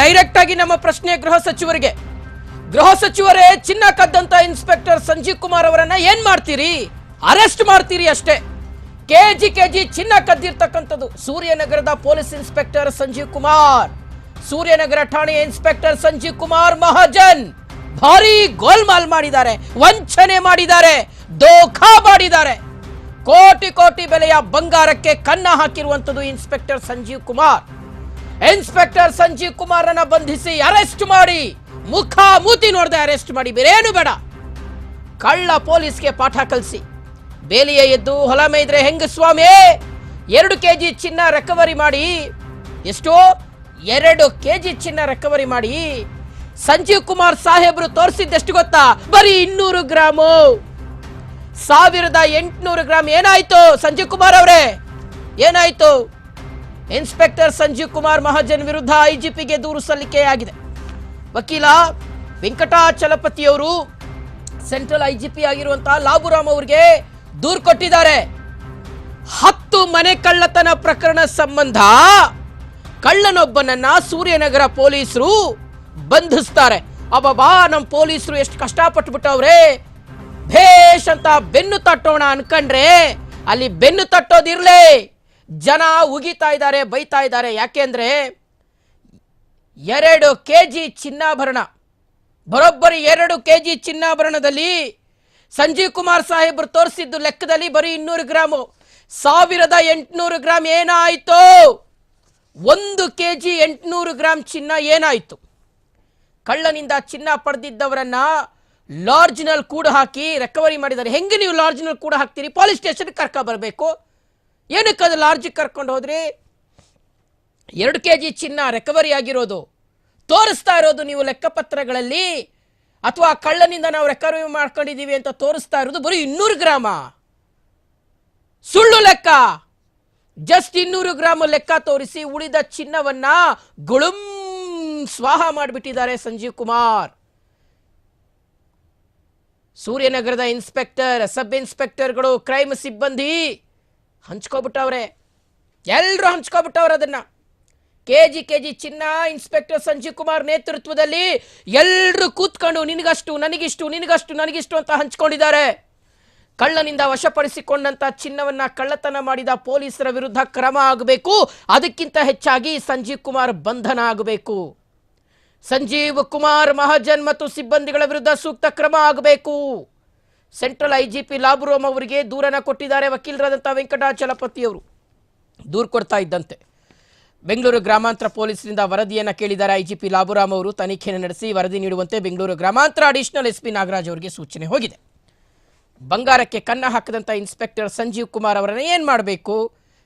Direct ಆಗಿ ನಮ್ಮ ಪ್ರಶ್ನೆ ಗೃಹ ಸಚಿವರಿಗೆ. ಗೃಹ ಸಚಿವರೇ, ಚಿನ್ನ ಕದ್ದಂತ ಇನ್ಸ್ಪೆಕ್ಟರ್ ಸಂಜೀವ್ ಕುಮಾರ್ ಅವರನ್ನ ಏನ್ ಮಾಡ್ತೀರಿ? ಅರೆಸ್ಟ್ ಮಾಡ್ತೀರಿ ಅಷ್ಟೇ. ಕೆಜಿ ಕೆಜಿ ಚಿನ್ನ ಕದ್ದಿರ್ತಕ್ಕಂಥದ್ದು. ಸೂರ್ಯನಗರದ ಪೊಲೀಸ್ ಇನ್ಸ್ಪೆಕ್ಟರ್ ಸಂಜೀವ್ ಕುಮಾರ್. ಸೂರ್ಯನಗರ ಠಾಣೆಯ ಇನ್ಸ್ಪೆಕ್ಟರ್ ಸಂಜೀವ್ ಕುಮಾರ್ ಮಹಾಜನ್ ಭಾರಿ ಗೋಲ್ಮಾಲ್ ಮಾಡಿದ್ದಾರೆ, ವಂಚನೆ ಮಾಡಿದ್ದಾರೆ ದೋಖಾ ಮಾಡಿದ್ದಾರೆ. ಕೋಟಿ ಕೋಟಿ ಬೆಲೆಯ ಬಂಗಾರಕ್ಕೆ ಕನ್ನ ಹಾಕಿರುವಂಥದ್ದು ಇನ್ಸ್ಪೆಕ್ಟರ್ ಸಂಜೀವ್ ಕುಮಾರ್. ಇನ್ಸ್ಪೆಕ್ಟರ್ ಸಂಜೀವ್ ಕುಮಾರನ್ನ ಬಂಧಿಸಿ ಅರೆಸ್ಟ್ ಮಾಡಿ. ಮುಖ ಮೂತಿ ನೋಡದೆ ಅರೆಸ್ಟ್ ಮಾಡಿ. ಬೇರೇನು ಬೇಡ. ಕಳ್ಳ ಪೊಲೀಸ್ಗೆ ಪಾಠ ಕಲಿಸಿ. ಬೇಲಿಯ ಎದ್ದು ಹೊಲ ಮೈದ್ರೆ ಹೆಂಗ ಸ್ವಾಮಿ? ಎರಡು ಕೆ ಜಿ ಚಿನ್ನ ರೆಕವರಿ ಮಾಡಿ. ಎಷ್ಟು? ಎರಡು ಕೆ ಜಿ ಚಿನ್ನ ರೆಕವರಿ ಮಾಡಿ. ಸಂಜೀವ್ ಕುಮಾರ್ ಸಾಹೇಬ್ರು ತೋರಿಸಿದ್ದೆಷ್ಟು ಗೊತ್ತಾ? ಬರೀ ಇನ್ನೂರು ಗ್ರಾಮು. ಸಾವಿರದ ಎಂಟುನೂರು ಗ್ರಾಮ್ ಏನಾಯ್ತು ಸಂಜೀವ್ ಕುಮಾರ್ ಅವರೇ? ಏನಾಯ್ತು? ಇನ್ಸ್ಪೆಕ್ಟರ್ ಸಂಜೀವ್ ಕುಮಾರ್ ಮಹಾಜನ್ ವಿರುದ್ಧ ಐಜಿಪಿಗೆ ದೂರು ಸಲ್ಲಿಕೆಯಾಗಿದೆ. ವಕೀಲ ವೆಂಕಟಾಚಲಪತಿಯವರು ಸೆಂಟ್ರಲ್ ಐಜಿಪಿ ಆಗಿರುವಂತಹ ಲಾಬುರಾಮ್ ಅವರಿಗೆ ದೂರು ಕೊಟ್ಟಿದ್ದಾರೆ. ಹತ್ತು ಮನೆ ಕಳ್ಳತನ ಪ್ರಕರಣ ಸಂಬಂಧ ಕಳ್ಳನೊಬ್ಬನನ್ನ ಸೂರ್ಯನಗರ ಪೊಲೀಸರು ಬಂಧಿಸ್ತಾರೆ. ಅಬ್ಬಬ್ಬಾ ನಮ್ಮ ಪೊಲೀಸರು ಎಷ್ಟು ಕಷ್ಟಪಟ್ಬಿಟ್ಟವ್ರೆ. ಭೇಷ್ ಅಂತ ಬೆನ್ನು ತಟ್ಟೋಣ ಅನ್ಕಂಡ್ರೆ ಅಲ್ಲಿ ಬೆನ್ನು ತಟ್ಟೋದಿರ್ಲಿ. ಜನ ಉಗಿತಾ ಇದ್ದಾರೆ, ಬೈತಾ ಇದ್ದಾರೆ. ಯಾಕೆಂದ್ರೆ ಎರಡು ಕೆ ಜಿ ಚಿನ್ನಾಭರಣ, ಬರೋಬ್ಬರಿ ಎರಡು ಕೆ ಜಿ ಚಿನ್ನಾಭರಣದಲ್ಲಿ ಸಂಜೀವ್ ಕುಮಾರ್ ಸಾಹೇಬ್ರು ತೋರಿಸಿದ್ದು ಲೆಕ್ಕದಲ್ಲಿ ಬರೀ ಇನ್ನೂರು ಗ್ರಾಮು. ಸಾವಿರದ ಎಂಟುನೂರು ಗ್ರಾಮ್ ಏನಾಯಿತು? ಒಂದು ಕೆ ಜಿ ಎಂಟುನೂರು ಗ್ರಾಮ್ ಚಿನ್ನ ಏನಾಯಿತು? ಕಳ್ಳನಿಂದ ಚಿನ್ನ ಪಡೆದಿದ್ದವರನ್ನ ಲಾರ್ಜ್ನಲ್ಲಿ ಕೂಡ ಹಾಕಿ ರೆಕವರಿ ಮಾಡಿದ್ದಾರೆ. ಹೆಂಗೆ ನೀವು ಲಾರ್ಜ್ನಲ್ಲಿ ಕೂಡ ಹಾಕ್ತೀರಿ? ಪೊಲೀಸ್ ಸ್ಟೇಷನ್ಗೆ ಕರ್ಕ ಬರಬೇಕು ಏನಕ್ಕೆ ಅದು ಲಾಡ್ಜಿಗೆ ಕರ್ಕೊಂಡು ಹೋದ್ರಿ? ಎರಡು ಕೆ ಜಿ ಚಿನ್ನ ರಿಕವರಿ ಆಗಿರೋದು. ತೋರಿಸ್ತಾ ಇರೋದು ನೀವು ಲೆಕ್ಕಪತ್ರಗಳಲ್ಲಿ. ಅಥವಾ ಕಳ್ಳನಿಂದ ನಾವು ರೆಕವರಿ ಮಾಡ್ಕೊಂಡಿದ್ದೀವಿ ಅಂತ ತೋರಿಸ್ತಾ ಇರೋದು ಬರೀ ಇನ್ನೂರು ಗ್ರಾಮ. ಸುಳ್ಳು ಲೆಕ್ಕ. ಜಸ್ಟ್ ಇನ್ನೂರು ಗ್ರಾಮ ಲೆಕ್ಕ ತೋರಿಸಿ ಉಳಿದ ಚಿನ್ನವನ್ನ ಗುಳುಂ ಸ್ವಾಹ ಮಾಡಿಬಿಟ್ಟಿದ್ದಾರೆ ಸಂಜೀವ್ ಕುಮಾರ್. ಸೂರ್ಯನಗರದ ಇನ್ಸ್ಪೆಕ್ಟರ್, ಸಬ್ ಇನ್ಸ್ಪೆಕ್ಟರ್ಗಳು, ಕ್ರೈಮ್ ಸಿಬ್ಬಂದಿ. ಹಂಚ್ಕೊಬಿಟ್ಟವ್ರೆ. ಎಲ್ಲರೂ ಹಂಚ್ಕೊಬಿಟ್ಟವ್ರೆ ಅದನ್ನ. ಕೆ ಜಿ ಕೆ ಜಿ ಚಿನ್ನ, ಇನ್ಸ್ಪೆಕ್ಟರ್ ಸಂಜೀವ್ ಕುಮಾರ್ ನೇತೃತ್ವದಲ್ಲಿ ಎಲ್ಲರೂ ಕೂತ್ಕೊಂಡು ನಿನಗಷ್ಟು, ನನಗಿಷ್ಟು ನಿನಗಷ್ಟು, ನನಗಿಷ್ಟು ಅಂತ ಹಂಚ್ಕೊಂಡಿದ್ದಾರೆ. ಕಳ್ಳನಿಂದ ವಶಪಡಿಸಿಕೊಂಡಂತ ಚಿನ್ನವನ್ನ ಕಳ್ಳತನ ಮಾಡಿದ ಪೊಲೀಸರ ವಿರುದ್ಧ ಕ್ರಮ ಆಗಬೇಕು. ಅದಕ್ಕಿಂತ ಹೆಚ್ಚಾಗಿ ಸಂಜೀವ್ ಕುಮಾರ್ ಬಂಧನ ಆಗಬೇಕು. ಸಂಜೀವ್ ಕುಮಾರ್ ಮಹಾಜನ್ ಮತ್ತು ಸಿಬ್ಬಂದಿಗಳ ವಿರುದ್ಧ ಸೂಕ್ತ ಕ್ರಮ ಆಗಬೇಕು. ಸೆಂಟ್ರಲ್ ಐಜಿಪಿ ಲಾಬುರೋಮ್ ಅವರಿಗೆ ದೂರನ ಕೊಟ್ಟಿದ್ದಾರೆ ವಕೀಲರಾದಂಥ ವೆಂಕಟಾಚಲಪತಿಯವರು. ದೂರು ಕೊಡ್ತಾ ಇದ್ದಂತೆ. ಬೆಂಗಳೂರು ಗ್ರಾಮಾಂತರ ಪೊಲೀಸರಿಂದ ವರದಿಯನ್ನು ಕೇಳಿದ್ದಾರೆ ಐಜಿಪಿ ಲಾಬುರಾಮ್ ಅವರು. ತನಿಖೆಯನ್ನು ನಡೆಸಿ ವರದಿ ನೀಡುವಂತೆ ಬೆಂಗಳೂರು ಗ್ರಾಮಾಂತರ ಅಡಿಷನಲ್ ಎಸ್ಪಿ ನಾಗರಾಜ್ ಅವರಿಗೆ ಸೂಚನೆ ಹೋಗಿದೆ. ಬಂಗಾರಕ್ಕೆ ಕನ್ನ ಹಾಕದಂಥ ಇನ್ಸ್ಪೆಕ್ಟರ್ ಸಂಜೀವ್ ಕುಮಾರ್ ಅವರನ್ನು ಏನು ಮಾಡಬೇಕು?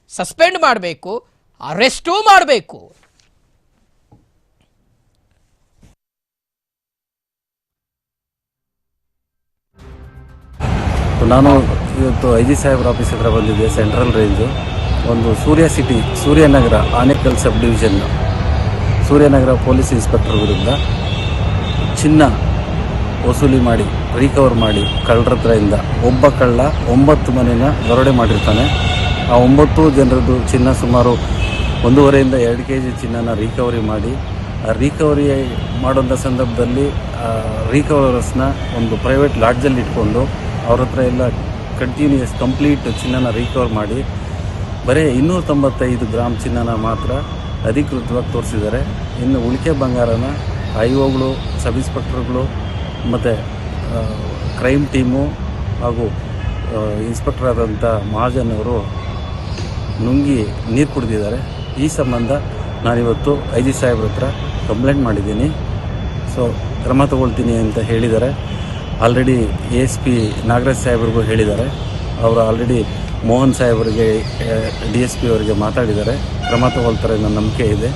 ಸಸ್ಪೆಂಡ್ ಮಾಡಬೇಕು? ಅರೆಸ್ಟೂ ಮಾಡಬೇಕು? ನಾನು ಇವತ್ತು ಐ ಜಿ ಸಾಹೇಬ್ರ ಆಫೀಸ್ ಹತ್ರ ಬಂದಿದ್ದೆ ಸೆಂಟ್ರಲ್ ರೇಂಜು ಒಂದು Surya city Suryanagar, Anekal sub division Suryanagar police inspector ವಿರುದ್ಧ ಚಿನ್ನ ವಸೂಲಿ ಮಾಡಿ ರಿಕವರ್ ಮಾಡಿ ಕಳ್ಳರದ್ರಿಂದ ಒಬ್ಬ ಕಳ್ಳ ಒಂಬತ್ತು ಮನೆನ ದರೋಡೆ ಮಾಡಿರ್ತಾನೆ. ಆ ಒಂಬತ್ತು ಜನರದ್ದು ಚಿನ್ನ ಸುಮಾರು ಒಂದೂವರೆಯಿಂದ ಎರಡು ಕೆ ಜಿ ಚಿನ್ನನ ರಿಕವರಿ ಮಾಡಿ, ಆ ರಿಕವರಿ ಮಾಡೋಂಥ ಸಂದರ್ಭದಲ್ಲಿ ರಿಕವರ್ಸ್ನ ಒಂದು ಪ್ರೈವೇಟ್ ಲಾಡ್ಜಲ್ಲಿ ಇಟ್ಕೊಂಡು ಅವ್ರ ಹತ್ರ ಎಲ್ಲ ಕಂಟಿನ್ಯೂಯಸ್ ಕಂಪ್ಲೀಟ್ ಚಿನ್ನನ ರಿಕವರ್ ಮಾಡಿ, ಬರೀ ಇನ್ನೂರ ತೊಂಬತ್ತೈದು ಗ್ರಾಮ್ ಚಿನ್ನನ ಮಾತ್ರ ಅಧಿಕೃತವಾಗಿ ತೋರಿಸಿದ್ದಾರೆ. ಇನ್ನು ಉಳಿಕೆ ಬಂಗಾರನ ಐ ಒಗಳು ಸಬ್ ಇನ್ಸ್ಪೆಕ್ಟರ್ಗಳು ಮತ್ತು ಕ್ರೈಮ್ ಟೀಮು ಹಾಗೂ ಇನ್ಸ್ಪೆಕ್ಟರ್ ಆದಂಥ ಮಹಾಜನ್ ಅವರು ನುಂಗಿ ನೀರು ಕುಡಿದಿದ್ದಾರೆ. ಈ ಸಂಬಂಧ ನಾನಿವತ್ತು ಐ ಜಿ ಸಾಹೇಬ್ರ ಹತ್ರ ಕಂಪ್ಲೇಂಟ್ ಮಾಡಿದ್ದೀನಿ. ಸೊ ಕ್ರಮ ತಗೊಳ್ತೀನಿ ಅಂತ ಹೇಳಿದ್ದಾರೆ. Already A S P Nagaraj ಸಾಹೇಬ್ರಿಗೂ ಹೇಳಿದ್ದಾರೆ. ಅವರು ಆಲ್ರೆಡಿ ಮೋಹನ್ ಸಾಹೇಬರಿಗೆ ಡಿ ಎಸ್ ಪಿ ಅವರಿಗೆ ಮಾತಾಡಿದ್ದಾರೆ. ಕ್ರಮ ತಗೊಳ್ತಾರೆ ಅನ್ನೋ ನಂಬಿಕೆ ಇದೆ.